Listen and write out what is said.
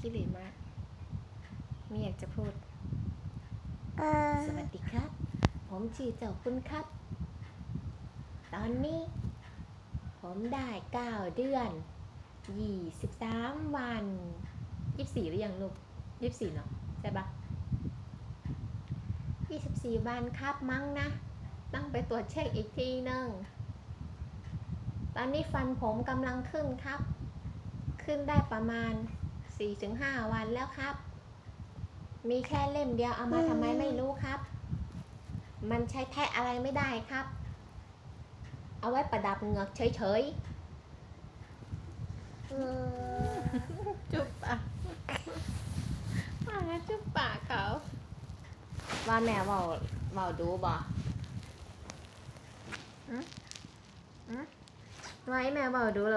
ขี้เหร่มากมีอยากจะพูดเออสวัสดีครับ ผมชื่อเจ้าคุณครับ ตอนนี้ ผมได้เก้าเดือนยี่สิบสามวันยี่สิบสี่หรือยังลูกยี่สิบสี่เนาะใช่ปะยี่สิบสี่วันครับมั้งนะ ต้องไปตรวจเช็คอีกทีหนึงตอนนี้ฟันผมกำลังขึ้นครับ ขึ้นได้ประมาณ 4-5วันแล้วครับ มีแค่เล่มเดียวเอามาทำไมไม่รู้ครับ มันใช้แทะอะไรไม่ได้ครับ เอาไว้ประดับเหงือกเฉยๆเออจุบปากมาจุบปากเขา ว่าแม่เว่าเว่าดูบ่อืมอืมไว้แม่เว่าดูเหรอ